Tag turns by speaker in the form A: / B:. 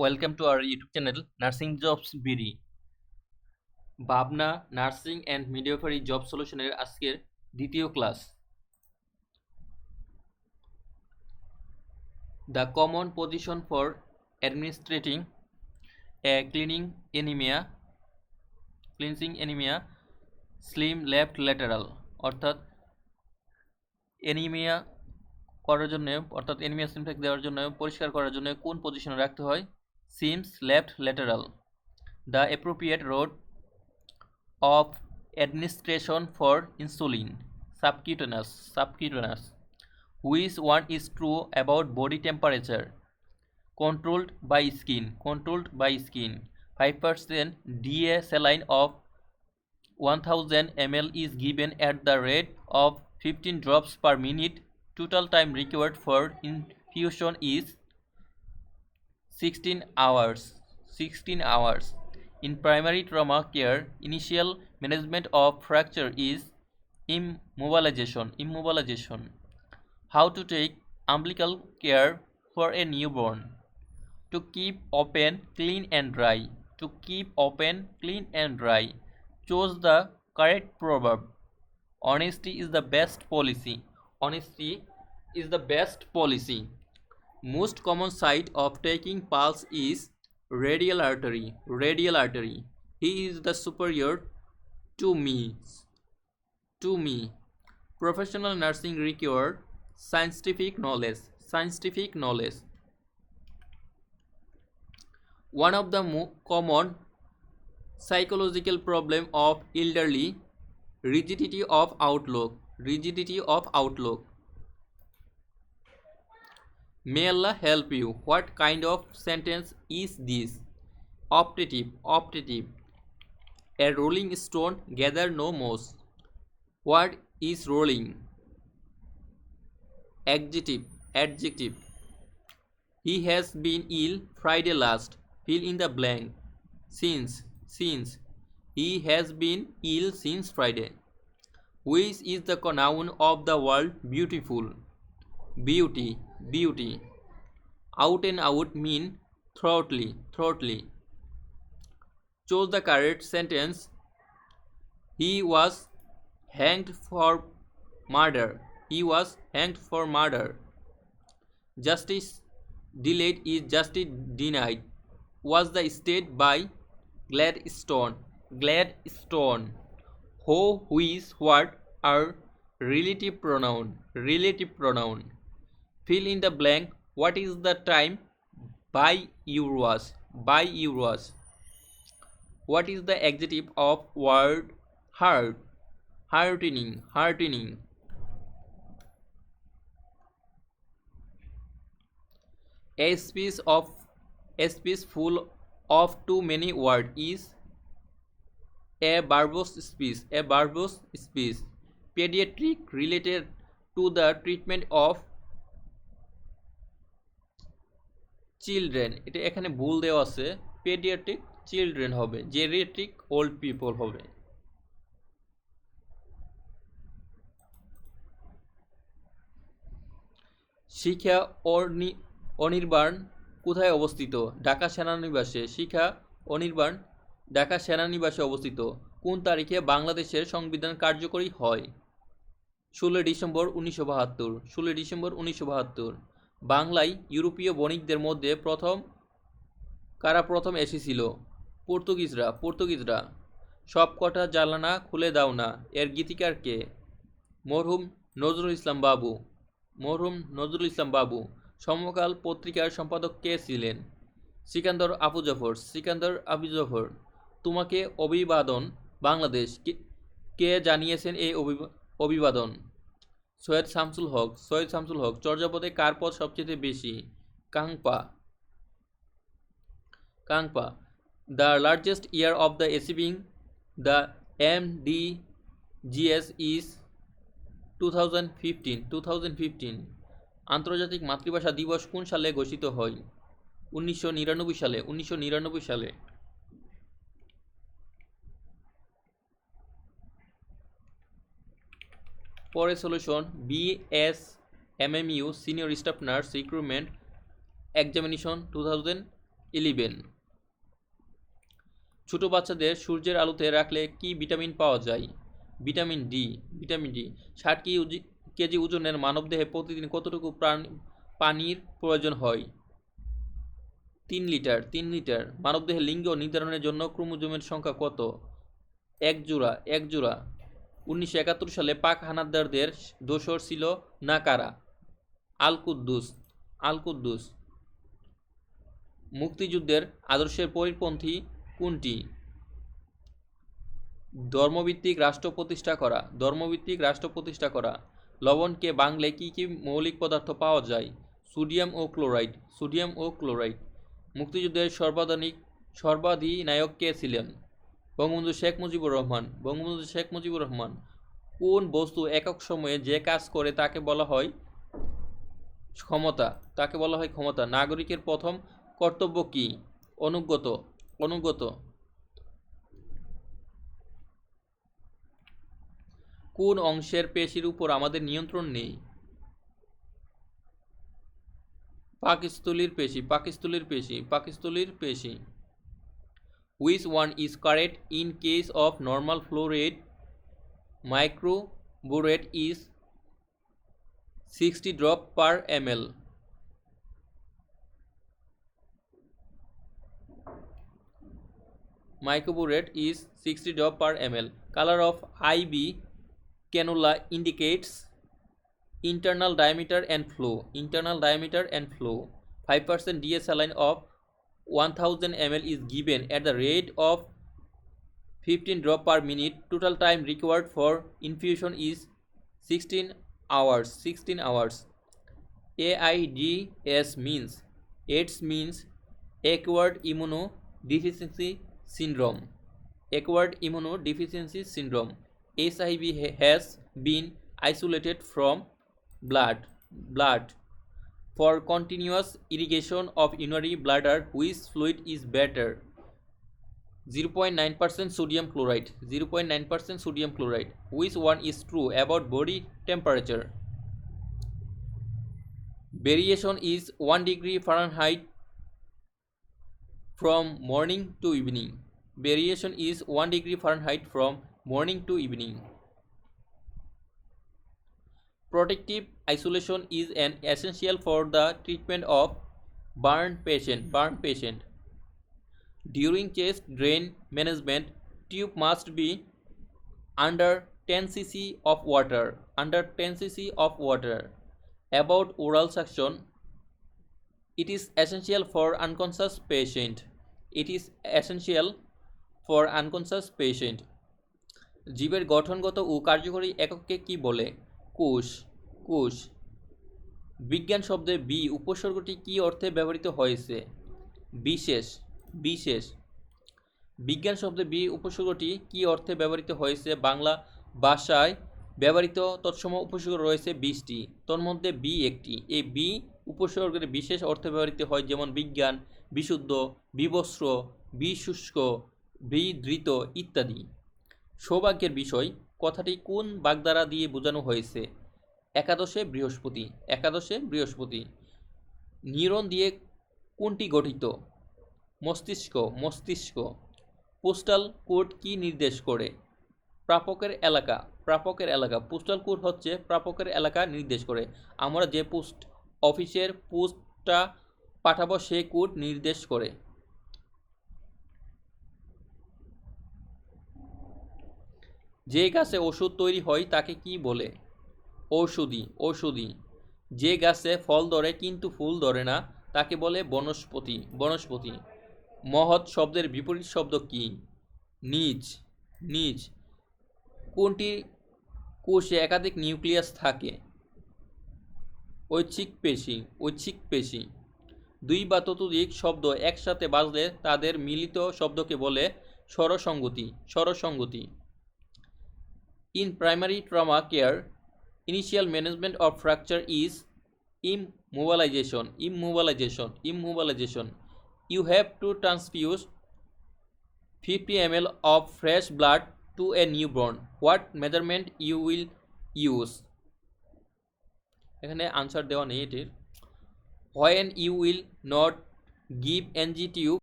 A: Welcome to our YouTube channel nursing jobs BD ভাবনা nursing and midwifery job সলিউশনের আজকের দ্বিতীয় class the common position for administering a cleaning enema cleansing enema slim left lateral অর্থাৎ enema করার জন্য অর্থাৎ anaemia সিমট্যাক্স দেওয়ার জন্য পরিষ্কার করার জন্য কোন পজিশনে রাখতে হয় seems left lateral. The appropriate route of administration for insulin subcutaneous subcutaneous which one is true about body temperature controlled by skin controlled by skin 5% DA saline of 1000 ml is given at the rate of 15 drops per minute total time required for infusion is 16 hours 16 hours in primary trauma care initial management of fracture is immobilization immobilization how to take umbilical care for a newborn to keep open clean and dry to keep open clean and dry choose the correct proverb honesty is the best policy honesty is the best policy most common site of taking pulse is radial artery radial artery he is the superior to me to me professional nursing require scientific knowledge scientific knowledge one of the common psychological problem of elderly rigidity of outlook rigidity of outlook May Allah help you. What kind of sentence is this? Optative, optative. A rolling stone, gather no moss. What is rolling? Adjective, adjective. He has been ill Friday last. Fill in the blank. Since, since. He has been ill since Friday. Which is the noun of the word beautiful? Beauty beauty. Out and out mean thoroughly, thoroughly. Chose the correct sentence. He was hanged for murder. He was hanged for murder. Justice delayed is justice denied. Was the state by Gladstone. Gladstone. Who, who is, what are relative pronoun. Relative pronoun. Fill in the blank what is the time by your watch by your watch what is the adjective of word heart heartening heartening A space of a space full of too many words is a verbose speech. A verbose speech. Pediatric related to the treatment of children এটা এখানে ভুল দেওয়া আছে paediatric children হবে geriatric old people হবে শিখা অনির্বাণ কোথায় অবস্থিত ঢাকা সেনানিবাসে শিখা অনির্বাণ ঢাকা সেনানিবাসে অবস্থিত কোন তারিখে বাংলাদেশের সংবিধান কার্যকরী হয় ষোলোই ডিসেম্বর উনিশশো বাহাত্তর ষোলোই ডিসেম্বর উনিশশো বাহাত্তর বাংলায় ইউরোপীয় বণিকদের মধ্যে প্রথম কারা প্রথম এসেছিল পর্তুগিজরা পর্তুগিজরা সবকটা জ্বালানা খুলে দাও না এর গীতিকার কে মরহুম নজরুল ইসলাম বাবু মরহুম নজরুল ইসলাম বাবু সমকাল পত্রিকার সম্পাদক কে ছিলেন সিকান্দর আবু জফর সিকান্দর আবু জফর তোমাকে অভিবাদন বাংলাদেশ কে জানিয়েছেন এই অভিবাদন সৈয়দ শামসুল হক সৈয়দ শামসুল হক চর্যাপদে কার পদ সবচেয়ে বেশি কাংপা কাংপা the largest year of the এসিবিং the M D GS is two thousand fifteen two thousand fifteen আন্তর্জাতিক মাতৃভাষা দিবস কোন সালে ঘোষিত হয় উনিশশো নিরানব্বই সালে উনিশশো নিরানব্বই সালে পরে solution BS MMU senior staff nurse recruitment examination two thousand eleven ছোটো বাচ্চাদের সূর্যের আলোতে রাখলে কি ভিটামিন পাওয়া যায় ভিটামিন ডি ভিটামিন ডি ষাট কেজি কেজি ওজনের মানবদেহে প্রতিদিন কতটুকু পানির প্রয়োজন হয় তিন লিটার তিন লিটার মানবদেহের লিঙ্গ নির্ধারণের জন্য ক্রোমোজোমের সংখ্যা কত এক জোড়া এক জোড়া উনিশশো একাত্তর সালে পাক হানাদারদের দোসর ছিল নাকারা আল কুদ্দুস আল কুদ্দুস মুক্তিযুদ্ধের আদর্শের পরিপন্থী কোনটি ধর্মভিত্তিক রাষ্ট্র প্রতিষ্ঠা করা ধর্মভিত্তিক রাষ্ট্র প্রতিষ্ঠা করা লবণকে বাংলে কী কী মৌলিক পদার্থ পাওয়া যায় সোডিয়াম ও ক্লোরাইড সোডিয়াম ও ক্লোরাইড মুক্তিযুদ্ধের সর্বাধানিক সর্বাধিনায়ক কে ছিলেন বঙ্গবন্ধু শেখ মুজিবুর রহমান বঙ্গবন্ধু শেখ মুজিবুর রহমান কোন বস্তু একক সময়ে যে কাজ করে তাকে বলা হয় ক্ষমতা তাকে বলা হয় ক্ষমতা নাগরিকের প্রথম কর্তব্য কি অনুগত অনুগত কোন অংশের পেশির উপর আমাদের নিয়ন্ত্রণ নেই পাকিস্তুলির পেশি পাকিস্তুলির পেশি পাকিস্তুলির পেশি which one is correct in case of normal flow rate microburette is 60 drop per ml microburette is 60 drop per ml color of IB cannula indicates internal diameter and flow internal diameter and flow 5% DSL line of 1000 ml is given at the rate of 15 drop per minute. Total time required for infusion is 16 hours. AIDS means acquired immunodeficiency syndrome. HIV has been isolated from blood for continuous irrigation of urinary bladder which fluid is better 0.9% sodium chloride 0.9% sodium chloride which one is true about body temperature variation is 1 degree fahrenheit from morning to evening variation is 1 degree fahrenheit from morning to evening protective isolation is an essential for the treatment of burn patient burn patient during chest drain management tube must be under 10 cc of water under 10 cc of water about oral suction it is essential for unconscious patient it is essential for unconscious patient জীবের গঠনগত ও কার্যকরী এককে কি বলে কোষ কোষ বিজ্ঞান শব্দে B উপসর্গটি কি অর্থে ব্যবহৃত হয়েছে বিশেষ বিশেষ বিজ্ঞান শব্দে বি উপসর্গটি কি অর্থে ব্যবহৃত হয়েছে বাংলা ভাষায় ব্যবহৃত তৎসম উপসর্গ রয়েছে বিশটি তন্মধ্যে বি একটি এই বি উপসর্গের বিশেষ অর্থে ব্যবহৃত হয় যেমন বিজ্ঞান বিশুদ্ধ বিবস্ত্র বিশুষ্ক ধৃত ইত্যাদি সৌভাগ্যের বিষয় কথাটি কোন বাগদারা দিয়ে বোঝানো হয়েছে একাদশে বৃহস্পতি একাদশে বৃহস্পতি নিউরন দিয়ে কোনটি গঠিত মস্তিষ্ক মস্তিষ্ক পোস্টাল কোড কি নির্দেশ করে প্রাপকের এলাকা প্রাপকের এলাকা পোস্টাল কোড হচ্ছে প্রাপকের এলাকা নির্দেশ করে আমরা যে পোস্ট অফিসের পোস্টটা পাঠাবো সেই কোড নির্দেশ করে যে গাছে ওষুধ তৈরি হয় তাকে কি বলে ঔষধি ঔষধি যে গাছে ফল ধরে কিন্তু ফুল ধরে না তাকে বলে বনস্পতি বনস্পতি মহৎ শব্দের বিপরীত শব্দ কি নিজ নিজ কোনটি কোষে একাধিক নিউক্লিয়াস থাকে ঐচ্ছিক পেশি ঐচ্ছিক পেশি দুই বা ততোধিক শব্দ একসাথে বাজলে তাদের মিলিত শব্দকে বলে স্বরসঙ্গতি স্বরসঙ্গতি in primary trauma care initial management of fracture is im im immobilisation im immobilisation you have to transfuse fifty M L of fresh blood to a newborn what measurement you will use এখানে answer দেওয়া নেই এটির when you will not give N G tube